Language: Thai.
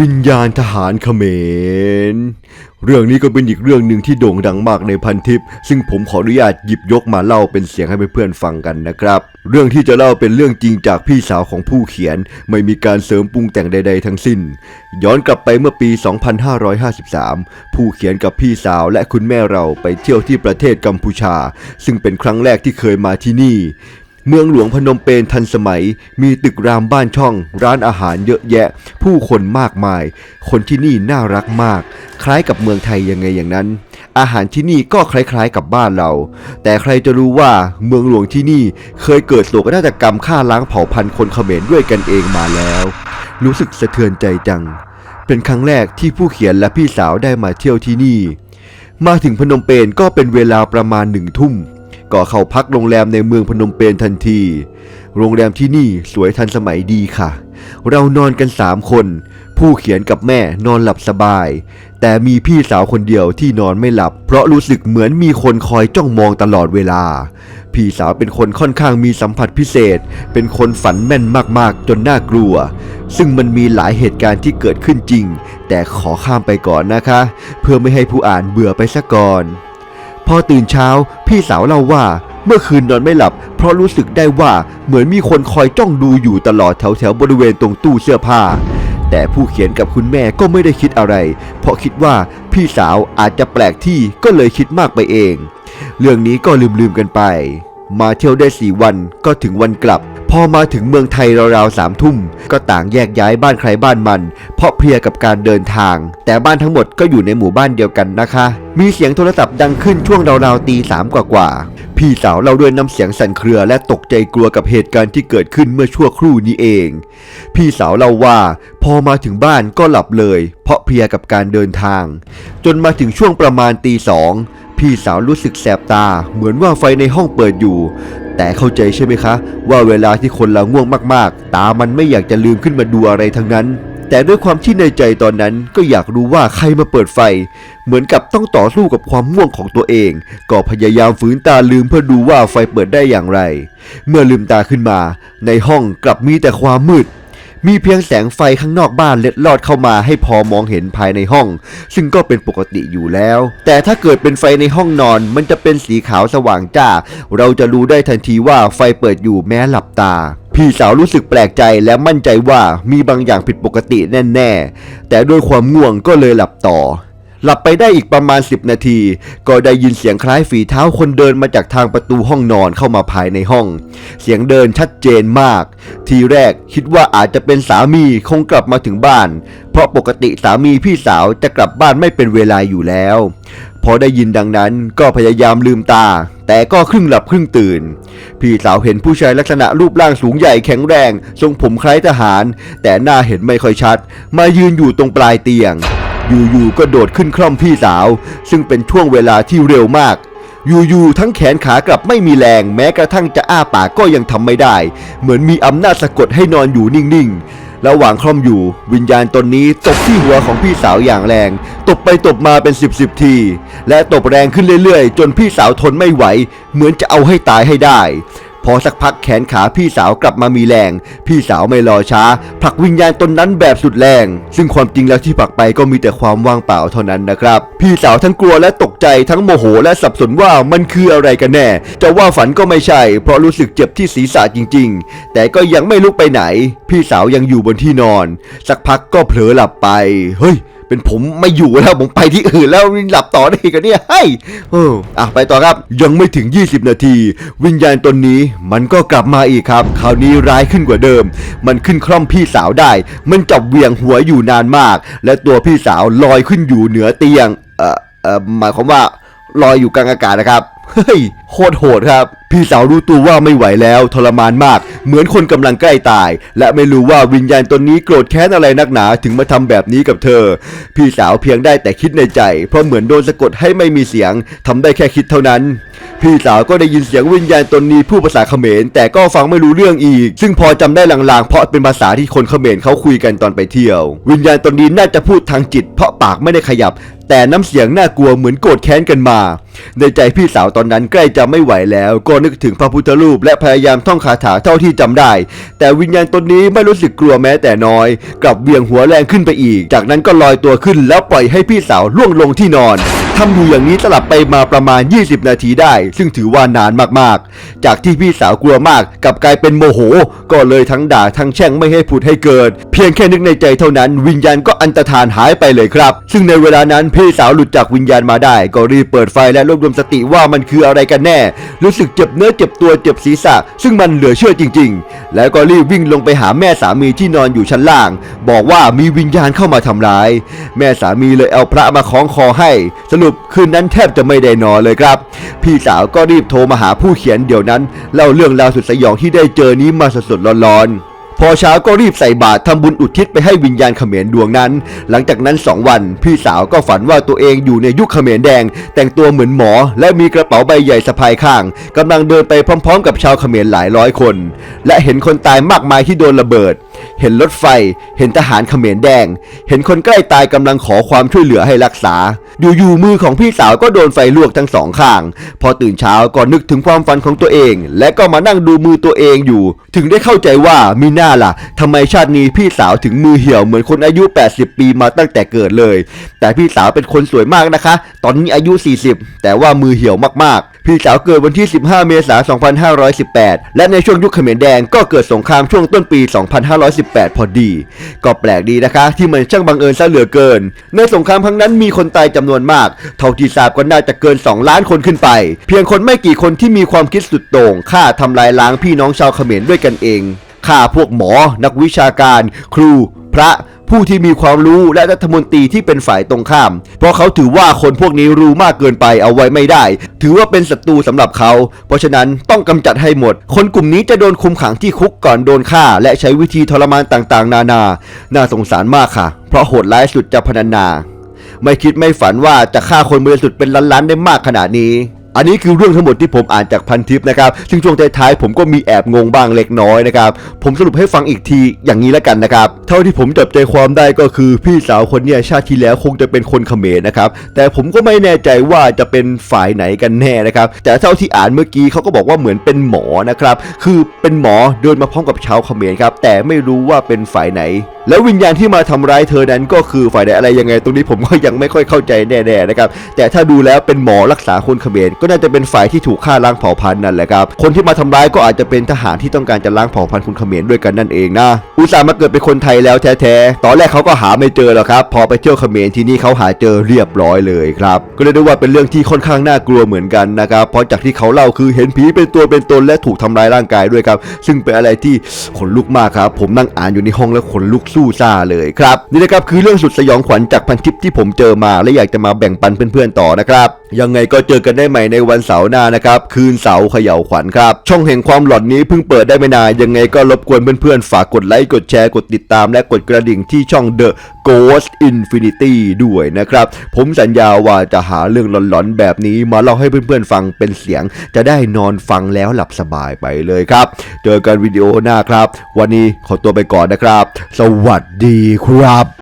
วิญญาณทหารเขมร เรื่องนี้ก็เป็นอีกเรื่องหนึ่งที่โด่งดังมากในพันทิป ซึ่งผมขออนุญาตหยิบยกมาเล่าเป็นเสียงให้เพื่อนๆฟังกันนะครับ เรื่องที่จะเล่าเป็นเรื่องจริงจากพี่สาวของผู้เขียน ไม่มีการเสริมปรุงแต่งใด ๆ ทั้งสิ้น ย้อนกลับไปเมื่อปี 2553 ผู้เขียนกับพี่สาวและคุณแม่เราไปเที่ยวที่ประเทศกัมพูชา ซึ่งเป็นครั้งแรกที่เคยมาที่นี่ เมืองหลวงพนมเปญทันสมัย มีตึกรามบ้านช่อง ร้านอาหารเยอะแยะ ผู้คนมากมาย คนที่นี่น่ารักมาก คล้ายกับเมืองไทยยังไงอย่างนั้น อาหารที่นี่ก็คล้ายๆกับบ้านเรา แต่ใครจะรู้ว่าเมืองหลวงที่นี่เคยเกิดโศกนาฏกรรมฆ่าล้างเผ่าพันธุ์คนเขมรด้วยกันเองมาแล้ว รู้สึกสะเทือนใจจัง เป็นครั้งแรกที่ผู้เขียนและพี่สาวได้มาเที่ยวที่นี่ มาถึงพนมเปญก็เป็นเวลาประมาณหนึ่งทุ่ม ก็เข้าพักโรงแรมในเมืองพนมเปญทันที โรงแรมที่นี่สวยทันสมัยดีค่ะ เรานอนกันสามคน ผู้เขียนกับแม่นอนหลับสบาย แต่มีพี่สาวคนเดียวที่นอนไม่หลับ เพราะรู้สึกเหมือนมีคนคอยจ้องมองตลอดเวลา พี่สาวเป็นคนค่อนข้างมีสัมผัสพิเศษ เป็นคนฝันแม่นมากๆ จนน่ากลัว ซึ่งมันมีหลายเหตุการณ์ที่เกิดขึ้นจริง แต่ขอข้ามไปก่อนนะคะ เพื่อไม่ให้ผู้อ่านเบื่อไปซะก่อน พอตื่นเช้าพี่สาวเล่าว่าเมื่อคืนนอนไม่หลับ เพราะรู้สึกได้ว่าเหมือนมีคนคอยจ้องดูอยู่ตลอดแถวแถวๆบริเวณตรงตู้เสื้อผ้า แต่ผู้เขียนกับคุณแม่ก็ไม่ได้คิดอะไร เพราะคิดว่าพี่สาวอาจจะแปลกที่ก็เลยคิดมากไปเอง เรื่องนี้ก็ลืมๆกันไป มาเที่ยวได้สี่วันก็ถึงวันกลับ พอมาถึงเมืองไทยราวๆสามทุ่ม ก็ต่างแยกย้ายบ้านใครบ้านมัน เพราะเพลียกับการเดินทาง แต่บ้านทั้งหมดก็อยู่ในหมู่บ้านเดียวกันนะคะ มีเสียงโทรศัพท์ดังขึ้นช่วงราวๆตีสามกว่าๆพี่สาวเล่าด้วยน้ำเสียงสั่นเครือและตกใจกลัวกับเหตุการณ์ที่เกิดขึ้นเมื่อชั่วครู่นี้เอง พี่สาวเล่าว่า พอมาถึงบ้านก็หลับเลย เพราะเพลียกับการเดินทาง จนมาถึงช่วงประมาณตีสองพี่สาวรู้สึกแสบตาเหมือนว่าไฟในห้องเปิดอยู่ แต่เข้าใจใช่ไหมคะ ว่าเวลาที่คนเราง่วงมากๆ ตามันไม่อยากจะลืมขึ้นมาดูอะไรทั้งนั้น แต่ด้วยความที่ในใจตอนนั้นก็อยากรู้ว่าใครมาเปิดไฟ เหมือนกับต้องต่อสู้กับความง่วงของตัวเอง ก็พยายามฝืนตาลืมเพื่อดูว่าไฟเปิดได้อย่างไร เมื่อลืมตาขึ้นมา ในห้องกลับมีแต่ความมืด มีเพียงแสงไฟข้างนอกบ้านเล็ดลอดเข้ามาให้พอมองเห็นภายในห้อง ซึ่งก็เป็นปกติอยู่แล้ว แต่ถ้าเกิดเป็นไฟในห้องนอนมันจะเป็นสีขาวสว่างจ้า เราจะรู้ได้ทันทีว่าไฟเปิดอยู่แม้หลับตาพี่สาวรู้สึกแปลกใจและมั่นใจว่ามีบางอย่างผิดปกติแน่ ๆ แต่ด้วยความง่วงก็เลยหลับต่อ หลับไปได้อีกประมาณ 10 นาที ก็ได้ยินเสียงคล้ายฝีเท้าคนเดินมาจากทางประตูห้องนอนเข้ามาภายในห้อง เสียงเดินชัดเจนมาก ทีแรกคิดว่าอาจจะเป็นสามีคงกลับมาถึงบ้าน เพราะปกติสามีพี่สาวจะกลับบ้านไม่เป็นเวลาอยู่แล้ว พอได้ยินดังนั้นก็พยายามลืมตา แต่ก็ครึ่งหลับครึ่งตื่น พี่สาวเห็นผู้ชายลักษณะรูปร่างสูงใหญ่แข็งแรง ทรงผมคล้ายทหาร แต่หน้าเห็นไม่ค่อยชัด มายืนอยู่ตรงปลายเตียง อยู่ๆก็โดดขึ้นคล่อมพี่สาว ซึ่งเป็นช่วงเวลาที่เร็วมาก อยู่ๆทั้งแขนขากลับไม่มีแรง แม้กระทั่งจะอ้าปากก็ยังทำไม่ได้ เหมือนมีอำนาจสะกดให้นอนอยู่นิ่งๆ ระหว่างคล่อมอยู่ วิญญาณตนนี้ตบที่หัวของพี่สาวอย่างแรง ตบไปตบมาเป็นสิบสิบที และตบแรงขึ้นเรื่อยๆ จนพี่สาวทนไม่ไหว เหมือนจะเอาให้ตายให้ได้ พอสักพักแขนขาพี่สาวกลับมามีแรง พี่สาวไม่รอช้าผลักวิญญาณตนนั้นแบบสุดแรง ซึ่งความจริงแล้วที่ผลักไปก็มีแต่ความว่างเปล่าเท่านั้นนะครับ พี่สาวทั้งกลัวและตกใจทั้งโมโหและสับสนว่ามันคืออะไรกันแน่ จะว่าฝันก็ไม่ใช่ เพราะรู้สึกเจ็บที่ศีรษะจริง ๆ แต่ก็ยังไม่ลุกไปไหน พี่สาวยังอยู่บนที่นอน สักพักก็เผลอหลับไป เฮ้ย เป็นผมไม่อยู่แล้วผมไปที่อื่นแล้วหลับต่อได้กันเนี่ยให้ยเอออะไปต่อครับยังไม่ถึง 20 นาที วิญญาณตนนี้มันก็กลับมาอีกครับ คราวนี้ร้ายขึ้นกว่าเดิม มันขึ้นคล่อมพี่สาวได้ มันจับเวียงหัวอยู่นานมาก และตัวพี่สาวลอยขึ้นอยู่เหนือเตียงเอ่อเอ่อหมายความว่าลอยอยู่กลางอากาศนะครับเฮ้ยโคตรโหดครับ พี่สาวรู้ตัวว่าไม่ไหวแล้วทรมานมาก เหมือนคนกำลังใกล้ตาย และไม่รู้ว่าวิญญาณตนนี้โกรธแค้นอะไรนักหนาถึงมาทำแบบนี้กับเธอ พี่สาวเพียงได้แต่คิดในใจ เพราะเหมือนโดนสะกดให้ไม่มีเสียงทำได้แค่คิดเท่านั้น พี่สาวก็ได้ยินเสียงวิญญาณตนนี้พูดภาษาเขมร แต่ก็ฟังไม่รู้เรื่องอีก ซึ่งพอจำได้ลางๆ เพราะเป็นภาษาที่คนเขมรเขาคุยกันตอนไปเที่ยว วิญญาณตนนี้น่าจะพูดทางจิต เพราะปากไม่ได้ขยับแต่น้ำเสียงน่ากลัวเหมือนโกรธแค้นกันมา ในใจพี่สาวตอนนั้นใกล้จะไม่ไหวแล้วก็นึกถึงพระพุทธรูป และพยายามท่องคาถาเท่าที่จำได้ แต่วิญญาณตนนี้ไม่รู้สึกกลัวแม้แต่น้อย กลับเวียงหัวแรงขึ้นไปอีก จากนั้นก็ลอยตัวขึ้นแล้วปล่อยให้พี่สาวล่วงลงที่นอนทำอยู่อย่างนี้สลับไปมาประมาณ 20 นาทีได้ ซึ่งถือว่านานมากๆ จากที่พี่สาวกลัวมากกลับกลายเป็นโมโห ก็เลยทั้งด่าทั้งแช่งไม่ให้ผุดให้เกิด เพียงแค่นึกในใจเท่านั้น วิญญาณก็อันตรธานหายไปเลยครับ ซึ่งในเวลานั้นพี่สาวหลุดจากวิญญาณมาได้ ก็รีบเปิดไฟและรวบรวมสติว่ามันคืออะไรกันแน่ รู้สึกเจ็บเนื้อเจ็บตัวเจ็บศีรษะ ซึ่งมันเหลือเชื่อจริง ๆ แล้วก็รีบวิ่งลงไปหาแม่สามีที่นอนอยู่ชั้นล่าง บอกว่ามีวิญญาณเข้ามาทำร้าย แม่สามีเลยเอาพระมาคล้องคอให้ สรุปคืนนั้นแทบจะไม่ได้นอนเลยครับ พี่สาวก็รีบโทรมาหาผู้เขียนเดี๋ยวนั้นเล่าเรื่องราวสุดสยองที่ได้เจอนี้มาสดๆร้อนๆ พอเช้าก็รีบใส่บาตรทำบุญอุทิศไปให้วิญญาณเขมรดวงนั้น หลังจากนั้น2วัน พี่สาวก็ฝันว่าตัวเองอยู่ในยุคเขมรแดง แต่งตัวเหมือนหมอ และมีกระเป๋าใบใหญ่สะพายข้างกำลังเดินไปพร้อม ๆ กับชาวเขมรหลายร้อยคน และเห็นคนตายมากมายที่โดนระเบิด เห็นรถไฟ เห็นทหารเขมรแดง เห็นคนใกล้ตายกำลังขอความช่วยเหลือให้รักษา อยู่ๆมือของพี่สาวก็โดนไฟลวกทั้งสองข้าง พอตื่นเช้าก็นึกถึงความฝันของตัวเอง และก็มานั่งดูมือตัวเองอยู่ ถึงได้เข้าใจว่ามีหน้าล่ะทำไมชาตินี้พี่สาวถึงมือเหี่ยวเหมือนคนอายุ 80 ปีมาตั้งแต่เกิดเลย แต่พี่สาวเป็นคนสวยมากนะคะ ตอนนี้อายุ 40 แต่ว่ามือเหี่ยวมากๆ พี่สาวเกิดวันที่ 15 เมษายน 2518 และในช่วงยุคเขมรแดงก็เกิดสงครามช่วงต้นปี 2518 พอดี ก็แปลกดีนะคะ ที่มันช่างบังเอิญซะเหลือเกิน ในสงครามครั้งนั้นมีคนตายจำนวนมาก เท่าที่ทราบก็น่าจะเกิน 2 ล้านคนขึ้นไป เพียงคนไม่กี่คนที่มีความคิดสุดโต่งฆ่าทำลายล้างพี่น้องชาวเขมรด้วยกันเองฆ่าพวกหมอ นักวิชาการ ครู พระผู้ที่มีความรู้และรัฐมนตรีที่เป็นฝ่ายตรงข้าม เพราะเขาถือว่าคนพวกนี้รู้มากเกินไปเอาไว้ไม่ได้ ถือว่าเป็นศัตรูสำหรับเขา เพราะฉะนั้นต้องกำจัดให้หมด คนกลุ่มนี้จะโดนคุมขังที่คุกก่อนโดนฆ่า และใช้วิธีทรมานต่างๆ นานา น่าสงสารมากค่ะ เพราะโหดร้ายสุดจะพนันนา ไม่คิดไม่ฝันว่าจะฆ่าคนบริสุทธิ์เป็นล้านๆได้มากขนาดนี้ อันนี้คือเรื่องทั้งหมดที่ผมอ่านจากพันทิปนะครับ ซึ่งช่วงท้ายๆผมก็มีแอบงงบ้างเล็กน้อยนะครับ ผมสรุปให้ฟังอีกทีอย่างนี้แล้วกันนะครับ เท่าที่ผมจับใจความได้ก็คือพี่สาวคนเนี้ยชาติที่แล้วคงจะเป็นคนเขมรนะครับ แต่ผมก็ไม่แน่ใจว่าจะเป็นฝ่ายไหนกันแน่นะครับ แต่เท่าที่อ่านเมื่อกี้เขาก็บอกว่าเหมือนเป็นหมอนะครับ คือเป็นหมอเดินมาพร้อมกับชาวเขมรครับ แต่ไม่รู้ว่าเป็นฝ่ายไหน แล้ววิญญาณที่มาทำร้ายเธอนั้นก็คือฝ่ายใดอะไรยังไง ตรงนี้ผมก็ยังไม่ค่อยเข้าใจแน่ๆนะครับแต่ถ้าดูแล้วเป็นหมอรักษาคนเขมรก็น่าจะเป็นฝ่ายที่ถูกฆ่าล้างเผ่าพันธุ์นั่นแหละครับคนที่มาทำร้ายก็อาจจะเป็นทหารที่ต้องการจะล้างเผ่าพันธุ์คนเขมรด้วยกันนั่นเองนะอุตส่าห์มาเกิดเป็นคนไทยแล้วแท้ๆตอนแรกเขาก็หาไม่เจอหรอกครับ พอไปเที่ยวเขมรที่นี่เขาหาเจอเรียบร้อยเลยครับก็เลยได้ว่าเป็นเรื่องที่ค่อนข้างน่ากลัวเหมือนกันนะครับเพราะจากที่เขาเล่าคือเห็นผีเป็นตัวเป็นตนและถูกทำร้ายร่างกายด้วยครับซึ่งเป็นอะไรที่ขนลุกมากครับผมนั่งอ่านอยู่ในห้องแล้วขนลุกสู้ซ่าเลยครับนี่นะครับคือเรื่องสุดสยองขวัญจากพันทิปที่ผมเจอมาและอยากจะมาแบ่งปันเพื่อนๆต่อนะครับ ยังไงก็เจอกันได้ใหม่ในวันเสาร์หน้านะครับ คืนเสาร์เขย่าขวัญครับ ช่องแห่งความหลอนนี้เพิ่งเปิดได้ไม่นาน ยังไงก็รบกวนเพื่อนๆ ฝากกดไลค์ กดแชร์ กดติดตาม และกดกระดิ่งที่ช่อง The Ghost Infinity ด้วยนะครับ ผมสัญญาว่าจะหาเรื่องหลอนๆ แบบนี้มาเล่าให้เพื่อนๆ ฟังเป็นเสียง จะได้นอนฟังแล้วหลับสบายไปเลยครับ เจอกันวิดีโอหน้าครับ วันนี้ขอตัวไปก่อนนะครับ สวัสดีครับ